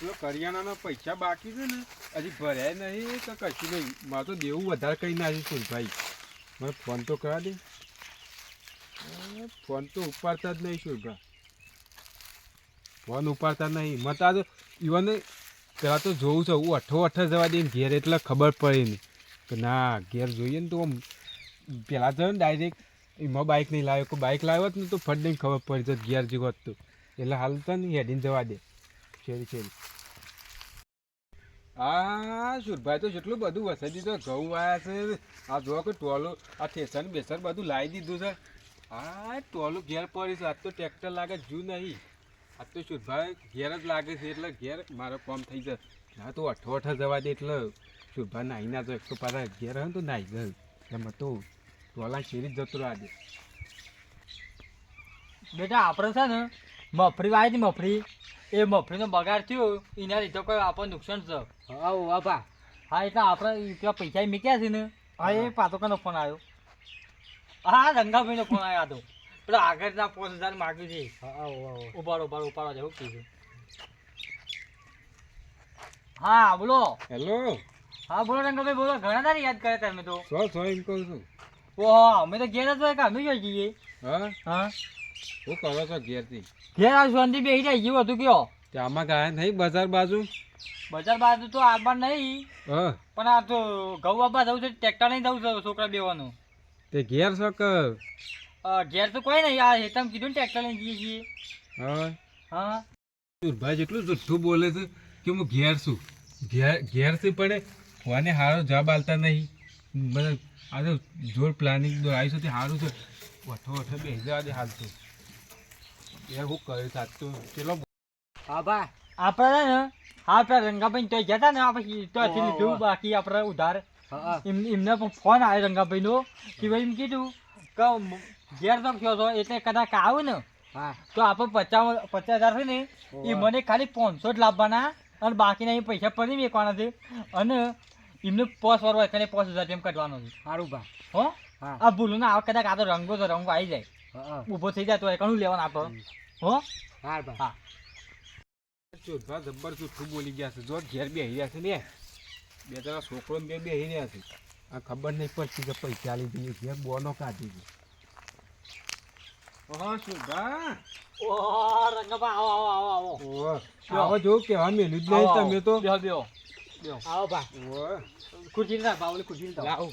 પેલો કરિયાણાના પૈસા બાકી છે ને, હજી ભર્યા નહીં તો કશું નહીં. મારે તો દેવું વધારે કઈ નાખ્યું સુરભાઈ મને ફોન તો કરા દે. ફોન તો ઉપાડતા જ નહીં સુરભા ફોન ઉપાડતા નહીં. આ તો ઈવન પેલા તો જોવું છું, હું અઠો અઠ જવા દઈને ઘેર એટલે ખબર પડે નહીં કે ના, ઘેર જોઈએ ને તો આમ પહેલાં તો ડાયરેક્ટ એમાં બાઇક નહીં લાવ્યો. કોઈ બાઇક લાવ્યો ને તો ફટ નહીં ખબર પડી જત ઘેર જેવો હતું. એટલે હાલ તો ને હેડીને જવા દે. શેરી શેરી આ સુરભાઈ તો જેટલું બધું વસાઈ તો ઘઉં આવ્યા છે. આ જો કે ટોલું, આ ઠેસર બેસર બધું લાવી દીધું છે. આ ટોલું ઘેર પડી છે. આજ તો ટ્રેક્ટર લાગે જુ નહીં. આજ તો સુરભાઈ ઘેર જ લાગે છે, એટલે ઘેર મારો કોમ થઈ જશે ના તો અઠો અઠા જવા દે એટલે સુરભાઈ નાહી ના તો એક તો પાછા ઘેર હોય તો નાહી ગયું એમાં તો ટોલા શેરી જ જતો આજે. બેટા આપણે છે ને મફરી વાવી હતી મફરી. એ મફરીનો બગાડ થયો એના લીધે કોઈ આપણને નુકસાન છે. હા બાપા હા એટલે આપણે પેલા પૈસા મીક્યા મૂક્યા છે ને હા એ પાછો કનો ફોન આવ્યો. હા રંગાભાઈનો ફોન આવ્યો હતો પેલા આગળના પાંચ હજાર માગ્યું છે. ઉપાડો ઉપાડો ઉપાડો જેવું કીધું. હા બોલો. હેલો. હા બોલો રંગાભાઈ બોલો. ઘણા તારી યાદ કરે તમે તો. સો સો એમ કહું છું. ઓહો અમે તો ઘેર જ હોય કે અમે જોઈ જઈએ. હા? હા? શું કરો છો ઘેરથી. ઘેર આ શાંતિ બેસી જાય ગયું હતું કયો? તે આમાં ગયા નહીં બજાર બાજુ. બજાર બાજુ તો આમાં નહીં. હા. પણ આ તો ઘઉં આબા જવું છે ટ્રેક્ટર નહીં જવું છે છોકરા બેવાનું તે ઘેર છો કે? ઘેર તો કોઈ નહીં. આ હેતમ કીધું ને ટ્રેક્ટર લઈને જઈએ છીએ. હા. હા. સુરભાઈ જેટલું જુઠ્ઠું બોલે છે કે હું ઘેર છું. ઘેર ઘેરથી પડે કોને સારો જવાબ આલતા નહીં. મને આજે તો જોર પ્લાનિંગ આવ્યું છે તે સારું છે. વઠો વઠો બેસી જવા દે હાલ તો યાર હું કર્યું સાચ તો હા આપણે ને હા પેલા રંગાભાઈ તો ગયા હતા ને આપણે તો લીધું બાકી આપણે ઉધાર. એમ એમને પણ ફોન આવ્યો રંગાભાઈનો કે ભાઈ એમ કીધું કે ઘેર તો થયો છો એટલે કદાચ આવું ને હા. તો આપણે પચાસ પચાસ હજાર છે ને એ મને ખાલી પાંચસો જ લાવવાના અને બાકીના એ પૈસા પડી મેકવાના છે અને એમને પોસ વાર હોય પાંચ હજાર એમ કાઢવાનો છે. સારું બા. હો? હા. આ ભૂલું ના કદાચ આ તો રંગો તો રંગો આવી જાય. ઊભો થઈ જાય તો એ ઘણું લેવાનું આપો. હો? હા બા હા. ચોથા જબ્બર જુઠ્ઠું બોલી ગયા છે. જો ઘેર બેસી રહ્યા છે ને. બે જણા છોકરો બે બેસી રહ્યા છે. આ ખબર નહીં પડતી કે પૈસા લીધી ઘેર બોનો કાઢી છે. ઓહો સુભા ઓહો રંગાબા આવો આવો આવો આવો. આવો. જો કેવા મેલું જ નહીં તમે તો. બેહો બેહો. બેહો. આવો બા ખુરશી ના બાવલી ખુરશી ના લાવ.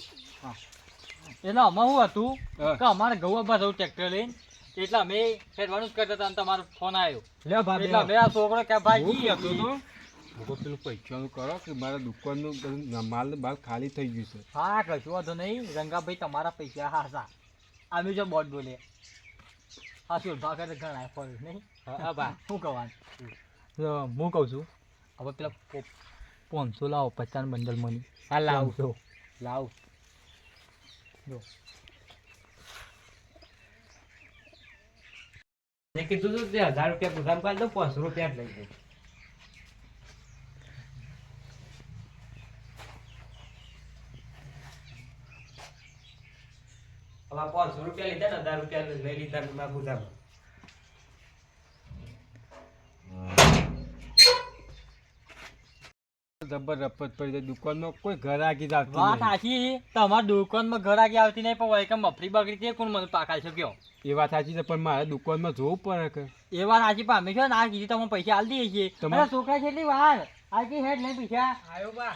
એટલે આમાં શું હતું કે અમારે ઘઉં આપવા થયું ટ્રેક્ટર લઈને એટલે અમે ફેરવાનું જ કરતા હતા અને તમારો ફોન આવ્યો એટલે અમે આ છોકરો કે ભાઈ કહેતો હતો હું કહું પેલું પૈસાનું કરો કે મારા દુકાનનું બધું માલ ખાલી થઈ ગયું છે. હા કશું વાંધો નહીં. રંગાભાઈ તમારા પૈસા હા હા. અમે જો બોટ બોલે. હા શું ભાગ ઘણા ફળ નહીં? હા બા. શું કહેવાનું? હું કહું છું. હવે પેલા પાંચસો લાવો પચાસ બંડલ મની. હા લાવ. લાવ. જો. તે કીધું તું તે હજાર રૂપિયા ગુદામ કાઢ દો પાંચસો રૂપિયા જ લઈ દઉં હવે પાંચસો રૂપિયા લીધા ને, હજાર રૂપિયા લઈ લીધા ગુદામ. જબર રપત પડી જાય. દુકાનમાં કોઈ ઘર આગી આવતી વાત સાચી છે. તમારા દુકાનમાં ઘર આગળ આવતી નહીં પણ કે મફરી બગડી તે કોણ મને પાકાઈ શક્યો એ વાત સાચી છે પણ મારે દુકાનમાં જોવું પડે કે. એ વાત સાચી પણ અમે છે ને આ કીધી તમે પૈસા આલ દઈએ છીએ? તમારે- છોકરા છે એટલી વાર. આટલી હેડ નહીં પૈસા. આવ્યો બા.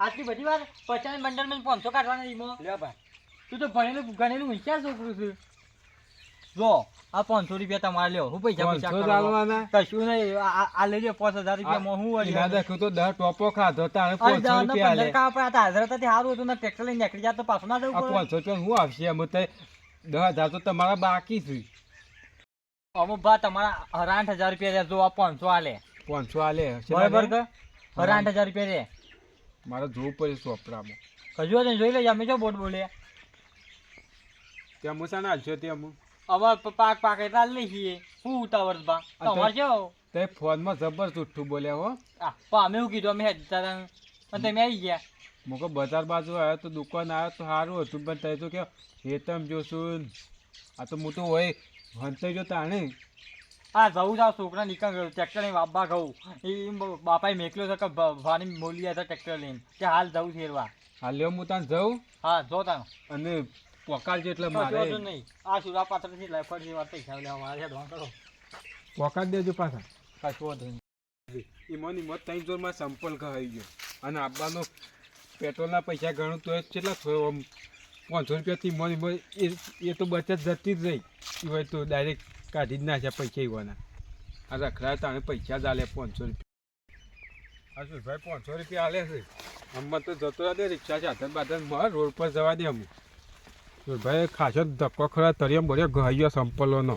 આટલી બધી વાર પચાસ બંડલમાં પાંચસો કાઢવાના ઈમો. લ્યો બા. તું તો ભણેલું ગણેલું હોશિયાર છોકરું છે. જો આ પાંચસો રૂપિયા તમારે લ્યો હું પૈસા? કશું નહીં આ- લ્યો પાંચ હજાર રૂપિયા હું વળી એના દેખ્યું તો દસ ટોપો ખાધો તારે પાંચસો રૂપિયા લે. આપણે આ હાજર હતા સારું હતું ને ટ્રેક્ટર લઈને નીકળી જાય તો પાછું ના જવું પાંચસો રૂપિયા હું આવશે એમ તો દસ હજાર તો તમારા બાકી છે અમુક ભા તમારા આઠ હજાર રૂપિયા જો આ પાંચસો આલે. પાંચસો આલે બરાબર કે? હરાઠ હજાર રૂપિયા રે મારે જોવું પડે ચોપડામાં કજુ ને જોઈ લેજો અમે જો બોટ બોલીએ ત્યાં મુસા ના હાલશો ત્યાં હું અમાર પાક પાક એટલે લઈ છીએ શું ઉતાવળ બા? તમારે કેવો તે ફોનમાં જબર જુઠ્ઠું બોલ્યા હો. પણ અમે શું કીધું અમે હેડતા અને તમે આવી ગયા. મોકો બજાર બાજુ આવ્યો તો દુકાન આવ્યો તો સારું હતું પણ તે તો કે હેતમ જોશું. આ તો મોટું હોય ભણતે જો તાણે. આ જવું જાવ છોકરા નીકળ ગયો ટ્રેક્ટર લઈને બાપા કહું એ બાપાએ મેકલ્યો છે કે ભાની મોલી હતા ટ્રેક્ટર લઈને કે હાલ જવું ફેરવા હાલ લ્યો હું ત્યાં જવું હા જો તાનો અને પોકાલ જેટલે મારે. નહીં. આ સુરા પાત્રથી લાફડ જેવા પૈસા લેવા મારે છે ડોન કરો. પોકાલ દેજો પાછા. કશું વાંધો નહીં. ઈમોન ઈમોત ત્રણ જોરમાં સંપલ આવી ગયો. અને આબાનો પેટ્રોલના પૈસા ગણું તો કેટલા થયો? આમ પાંચસો રૂપિયાથી ઈમોન ઈમોન એ એ તો બચત જતી જ રહી. એ હોય તો ડાયરેક્ટ કાઢી જ નાખ્યા પૈસા ઈવાના આ રખડા તાણે પૈસા જ આલે પાંચસો રૂપિયા. હા શું ભાઈ પાંચસો રૂપિયા આલે છે. આમાં તો જતો રહે રિક્ષા સાધન બાધન માર રોડ પર જવા દે અમુક ભાઈ ખાસો ધક્કો ખરા તરિયામ બોલ્યો ગયો સંપલોનો.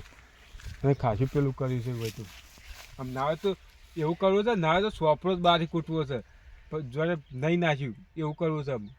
અને ખાસું પેલું કર્યું છે ભાઈ તું આમ ના તો એવું કરવું છે, ના તો સોપડો જ બહારથી કૂટવો છે. પણ જોડે નહીં નાખ્યું, એવું કરવું છે આમ.